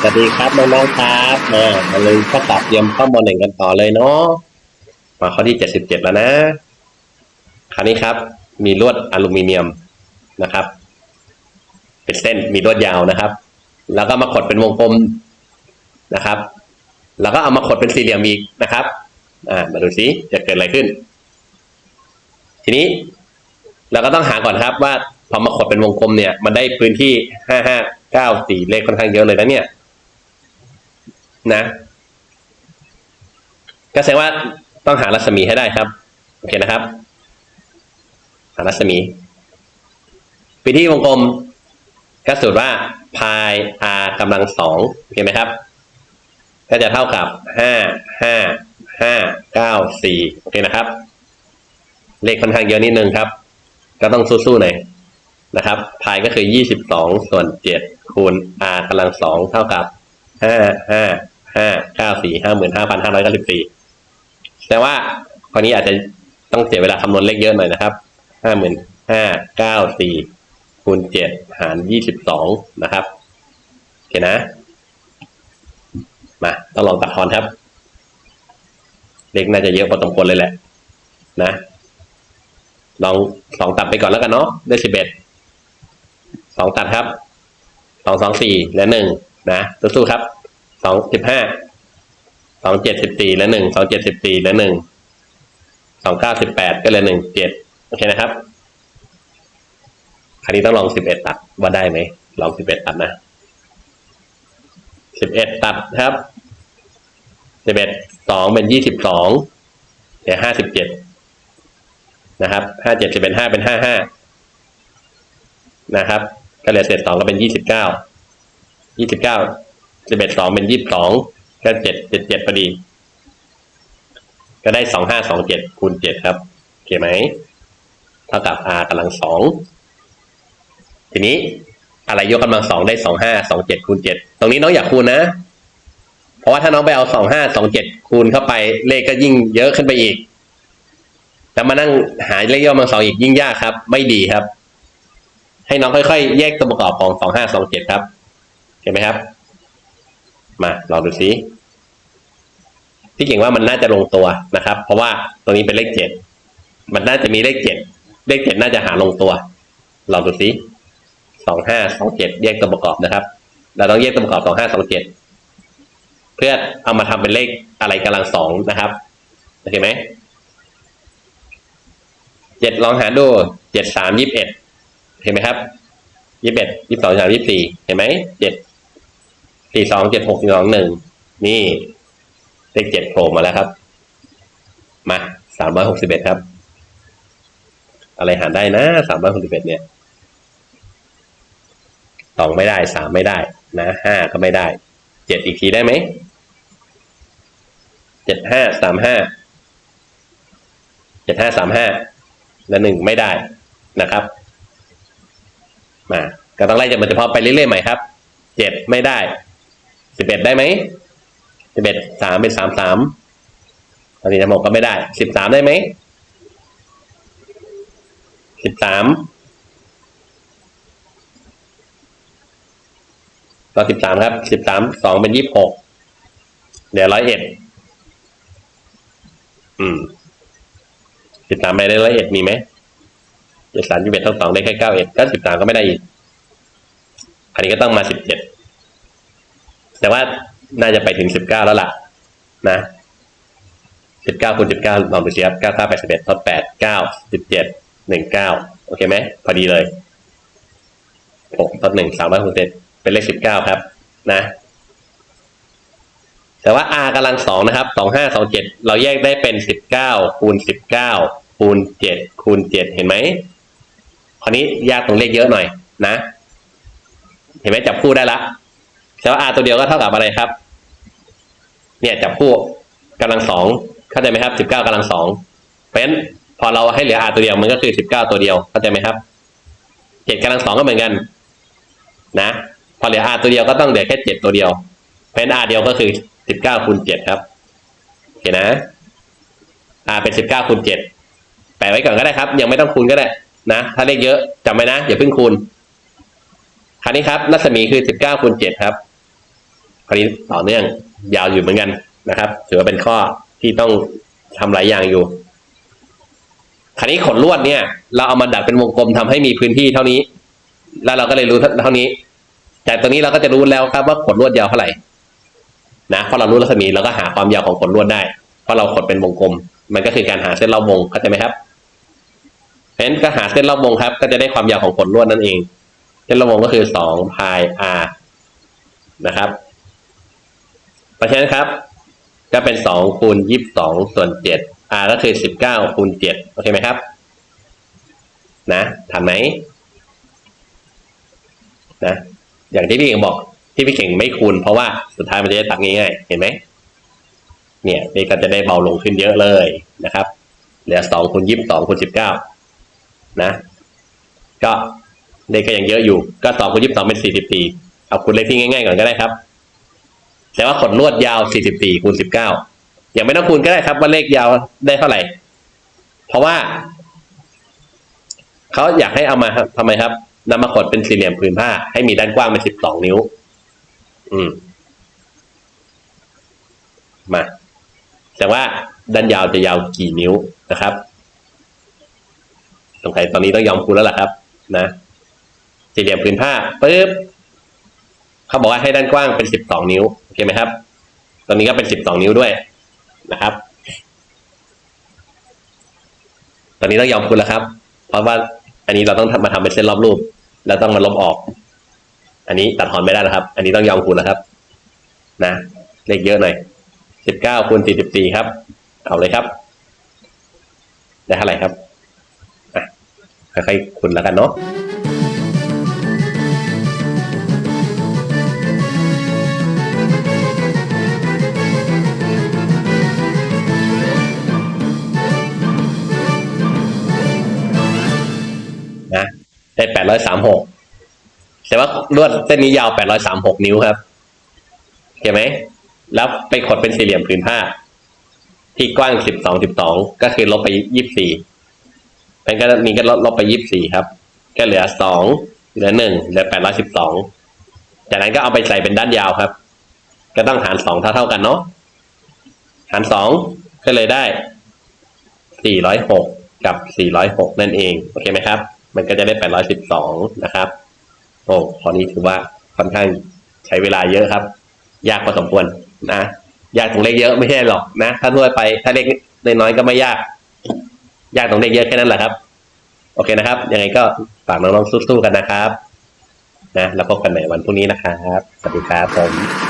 สวัสดีครับน้องๆครับมามาเลยข้อสอบเตรียมข้อมหนึ่งกันต่อเลยเนาะมาข้อที่เจ็ดสิบเจ็ดแล้วนะ คราวนี้ครับ มีลวดอลูมิเนียมนะครับ เป็นเส้นมีลวดยาวนะครับ แล้วก็มาขดเป็นวงกลมนะครับ แล้วก็เอามาขดเป็นสี่เหลี่ยมอีกนะครับ อ่า มาดูซิจะเกิดอะไรขึ้น ทีนี้ เราก็ต้องหาก่อนครับว่าพอมาขดเป็นวงกลมเนี่ย มันได้พื้นที่ห้าห้าเก้าสี่เลขค่อนข้างเยอะเลยนะเนี่ย นะ ก็แสดงว่าต้องหารัศมีให้ได้ครับ โอเคนะครับ หารัศมีพื้นที่วงกลมก็สูตรว่าพาย r กำลังสองโอเคไหมครับ ก็จะเท่ากับห้าห้าห้าเก้าสี่โอเคนะครับ เลขค่อนข้างเยอะนิดนึงครับ ก็ต้องสู้ๆหน่อยนะครับพายก็คือยี่สิบสองส่วนเจ็ดคูณ r กำลังสองเท่ากับห้าห้า ห้าเก้าสี่ห้าหมื่นห้าพันห้าร้อยเก้าสิบสี่แต่ว่าข้อนี้อาจจะต้องเสียเวลาคำนวณเลขเยอะหน่อยนะครับห้าหมื่นห้าเก้าสี่คูณเจ็ดหารยี่สิบสองนะครับโอเคนะ มาต้องลองตัดทอนครับ เลขน่าจะเยอะพอสมควรเลยแหละ นะลองสองตัดไปก่อนแล้วกันเนาะได้สิบเอ็ดสองตัดครับสองสองสี่และหนึ่งนะสู้ๆครับ สองสิบห้าสองเจ็ดสิบสี่และหนึ่งสองเจ็ดสิบสี่และหนึ่งสองเก้าสิบแปดก็เลยหนึ่งเจ็ดโอเคนะครับคราวนี้ต้องลองสิบเอ็ดตัดว่าได้ไหมลองสิบเอ็ดตัดนะสิบเอ็ดตัดครับสิบเอ็ดสองเป็นยี่สิบสองเดี๋ยวห้าสิบเจ็ดนะครับห้าเจ็ดจะเป็นห้าเป็นห้าห้านะครับ ก็เหลือเศษสองก็เป็นยี่สิบเก้ายี่สิบเก้า สิบเอ็ดสองเป็นยี่สิบสองก็เจ็ดเจ็ดเจ็ดพอดี ก็ได้สองห้าสองเจ็ดคูณเจ็ดครับโอเคไหมเท่ากับ r กำลังสองทีนี้อะไรยกกำลังสองได้สองห้าสองเจ็ดคูณเจ็ดตรงนี้น้องอยากคูณนะ เพราะว่าถ้าน้องไปเอาสองห้าสองเจ็ดคูณเข้าไปเลขก็ยิ่งเยอะขึ้นไปอีก แล้วมานั่งหาเลขย่อกำลังสองอีกยิ่งยากครับ ไม่ดีครับ ให้น้องค่อยๆ แยกตัวประกอบของสองห้าสองเจ็ดครับ เห็นไหมครับ มาลองดูซิที่เก่งว่ามันน่าจะลงตัวนะครับ เพราะว่าตรงนี้เป็นเลขเจ็ดมันน่าจะมีเลขเจ็ดเลขเจ็ดน่าจะหาลงตัวลองดูซิสองห้าสองเจ็ดแยกตัวประกอบนะครับ เราต้องแยกตัวประกอบสองห้าสองเจ็ดเพื่อเอามาทำเป็นเลขอะไรกำลังสองนะครับโอเคไหมเจ็ดลองหาดูเจ็ดสามยี่สิบเอ็ดเห็นไหมครับยี่สิบเอ็ดยี่สิบสองสามยี่สิบสี่เห็นไหมเจ็ด สี่สองเจ็ดหกสี่สองหนึ่งนี่เลขเจ็ดโผล่มาแล้วครับ มาสามร้อยหกสิบเอ็ดครับ อะไรหารได้นะสามร้อยหกสิบเอ็ดเนี่ยสองไม่ได้สามไม่ได้ นะห้าก็ไม่ได้เจ็ดอีกทีได้ไหมเจ็ดห้าสามห้าเจ็ดห้าสามห้าและหนึ่งไม่ได้นะครับ มาก็ต้องไล่จากมันเฉพาะไปเรื่อยๆใหม่ครับเจ็ดไม่ได้ สิบเอ็ดได้ไหมสิบเอ็ดสามเป็นสามสามตอนนี้ทั้งหมก็ไม่ได้สิบสามได้ไหมสิบสามก็สิบสามครับสิบสามสองเป็นยี่สิบหกเดี๋ยวร้อยเอ็ดอืมสิบสามไปได้ร้อยเอ็ดมีไหมเจ็ดสามยี่สิบเอ็ดทั้งสองได้แค่เก้าเอ็ดก็สิบสามก็ไม่ได้อีก อันนี้ก็ต้องมาสิบเจ็ด แต่ว่าน่าจะไปถึงสิบเก้าแล้วล่ะ นะสิบเก้าคูณสิบเก้าลองดูสิครับเก้าเก้าแปดสิบเอ็ดทดแปดเก้าสิบเจ็ดหนึ่งเก้าโอเคไหมพอดีเลยหกทดหนึ่งสามร้อยหกสิบเป็นเลขสิบเก้าครับ นะ แต่ว่า r กำลังสองนะครับสองห้าสองเจ็ดเราแยกได้เป็นสิบเก้าคูณสิบเก้าคูณเจ็ดคูณเจ็ดเห็นไหมคราวนี้ยากตรงเลขเยอะหน่อย นะ เห็นไหมจับคู่ได้ละ แต่ว่า r ตัวเดียวก็เท่ากับอะไรครับ เนี่ยจับคู่กำลังสองเข้าใจไหมครับสิบเก้ากำลังสองเพราะฉะนั้นพอเราให้เหลือ r ตัวเดียวมันก็คือสิบเก้าตัวเดียวเข้าใจไหมครับเจ็ดกำลังสองก็เหมือนกัน นะ พอเหลือ r ตัวเดียวก็ต้องเหลือแค่เจ็ดตัวเดียว เพราะฉะนั้น r เดียวก็คือสิบเก้าคูณเจ็ดครับโอเคนะ r เป็นสิบเก้าคูณเจ็ดแปะไว้ก่อนก็ได้ครับ ยังไม่ต้องคูณก็ได้นะถ้าเลขเยอะจำไว้นะอย่าเพิ่งคูณ คราวนี้ครับรัศมีคือสิบเก้าคูณเจ็ดครับคราวนี้ต่อเนื่องยาวอยู่เหมือนกันนะครับ ถือว่าเป็นข้อที่ต้องทำหลายอย่างอยู่คราวนี้ขนลวดเนี่ย เราเอามาดัดเป็นวงกลมทำให้มีพื้นที่เท่านี้ แล้วเราก็เลยรู้เท่านี้ แต่ตรงนี้เราก็จะรู้แล้วครับว่าขนลวดยาวเท่าไหร่นะพอเรารู้รัศมีเราก็หาความยาวของขนลวดได้ เพราะเราขดเป็นวงกลม มันก็คือการหาเส้นรอบวงเข้าใจไหมครับเพราะฉะนั้นก็หาเส้นรอบวงครับ ก็จะได้ความยาวของขนลวดนั่นเอง เส้นรอบวงก็คือสองพาย r นะครับ เพราะฉะนั้นครับ ก็เป็นสองคูณยี่สิบสองส่วนเจ็ด r ก็คือสิบเก้าคูณเจ็ดโอเคไหมครับ นะทันไหมนะ อย่างที่พี่เก่งบอก ที่พี่เก่งไม่คูณ เพราะว่าสุดท้ายมันจะได้ตักง่ายๆเห็นไหม เนี่ยนี่ก็จะได้เบาลงขึ้นเยอะเลยนะครับ เหลือสองคูณยี่สิบสองคูณสิบเก้านะ ก็ เลขก็ยังเยอะอยู่ ก็สองคูณยี่สิบสองเป็นสี่สิบสี่เอาคูณเลขที่ง่ายๆก่อนก็ได้ครับแต่ว่าขนลวดยาวสี่สิบสี่คูณสิบเก้ายังไม่ต้องคูณก็ได้ครับว่าเลขยาวได้เท่าไหร่ เพราะว่าเขาอยากให้เอามาครับทำไมครับนำมาขดเป็นสี่เหลี่ยมผืนผ้า ให้มีด้านกว้างเป็นสิบสองนิ้ว อืม มา แต่ว่าด้านยาวจะยาวกี่นิ้วนะครับสงสัยตอนนี้ต้องยอมคูณแล้วล่ะครับ นะ สี่เหลี่ยมผืนผ้าปึ๊บเขาบอกว่าให้ด้านกว้างเป็นสิบสองนิ้วโอเคไหมครับตอนนี้ก็เป็นสิบสองนิ้วด้วยนะครับ ตอนนี้ต้องยอมคูณแล้วครับ เพราะว่าอันนี้เราต้องมาทำเป็นเส้นรอบรูป แล้วต้องมาลบออก อันนี้ตัดทอนไม่ได้นะครับ อันนี้ต้องยอมคูณแล้วครับ นะเลขเยอะหน่อยสิบเก้าคูณสี่สิบสี่ครับ เอาเลยครับ ได้เท่าไหร่ครับอะค่อยๆคูณแล้วกันเนาะ ร้อยสามหกแต่ว่าลวดเส้นนี้ยาวแปดร้อยสามหกนิ้วครับเห็นไหมแล้วไปขดเป็นสี่เหลี่ยมผืนผ้า ที่กว้างสิบสองสิบสองก็คือลบไปยี่สิบสี่มันก็มีก็ลดลบไปยี่สิบสี่ครับ ก็เหลือสองเหลือหนึ่งเหลือแปดร้อยสิบสองจากนั้นก็เอาไปใส่เป็นด้านยาวครับ ก็ต้องหารสองเท่าเท่ากันเนาะหารสองก็เลยได้สี่ร้อยหกกับสี่ร้อยหกนั่นเอง โอเคไหมครับ มันก็จะได้แปดร้อยสิบสองนะครับ โอ้ข้อนี้ถือว่าค่อนข้างใช้เวลาเยอะครับ ยากพอสมควรนะยากตรงเลขเยอะไม่ใช่หรอกนะถ้าทั่วไปถ้าเลขน้อยๆก็ไม่ยาก ยากตรงเลขเยอะแค่นั้นแหละครับ โอเคนะครับ ยังไงก็ฝากน้องๆสู้ๆกันนะครับนะแล้วพบกันใหม่วันพรุ่งนี้นะครับ สวัสดีครับผม